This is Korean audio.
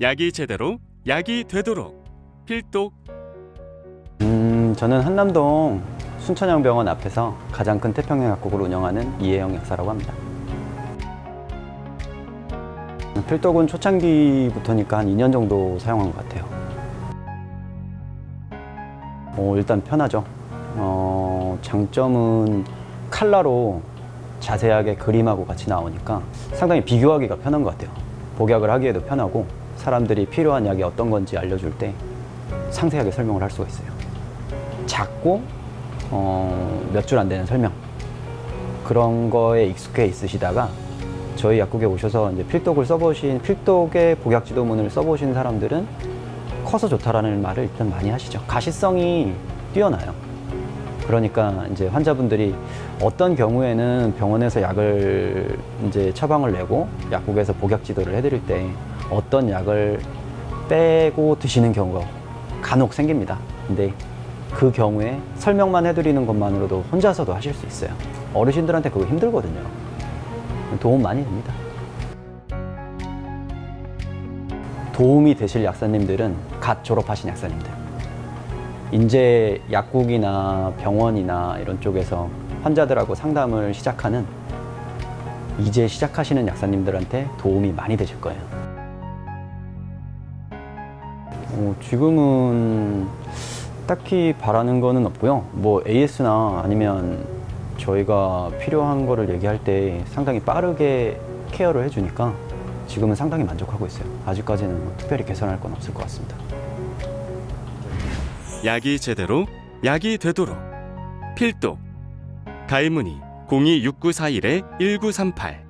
약이 제대로 약이 되도록 필독 음, 저는 한남동 순천향병원 앞에서 가장 큰 태평양 약국을 운영하는 이혜영 약사라고 합니다. 필독은 초창기부터니까 한 2년 정도 사용한 것 같아요. 어, 일단 편하죠. 어, 장점은 칼라로 자세하게 그림하고 같이 나오니까 상당히 비교하기가 편한 것 같아요. 복약을 하기에도 편하고 사람들이 필요한 약이 어떤 건지 알려줄 때 상세하게 설명을 할 수가 있어요. 작고 어, 몇 줄 안 되는 설명 그런 거에 익숙해 있으시다가 저희 약국에 오셔서 이제 필독을 써보신 필독의 복약 지도문을 써보신 사람들은 커서 좋다라는 말을 일단 많이 하시죠. 가시성이 뛰어나요. 그러니까 이제 환자분들이 어떤 경우에는 병원에서 약을 이제 처방을 내고 약국에서 복약 지도를 해드릴 때 어떤 약을 빼고 드시는 경우가 간혹 생깁니다. 근데 그 경우에 설명만 해드리는 것만으로도 혼자서도 하실 수 있어요. 어르신들한테 그거 힘들거든요. 도움 많이 됩니다. 도움이 되실 약사님들은 갓 졸업하신 약사님들. 이제 약국이나 병원이나 이런 쪽에서 환자들하고 상담을 시작하는 이제 시작하시는 약사님들한테 도움이 많이 되실 거예요. 어, 지금은 딱히 바라는 거는 없고요. 뭐 AS나 아니면 저희가 필요한 거를 얘기할 때 상당히 빠르게 케어를 해주니까 지금은 상당히 만족하고 있어요. 아직까지는 뭐 특별히 개선할 건 없을 것 같습니다. 약이 제대로 약이 되도록 필독 가입 문의 026941-1938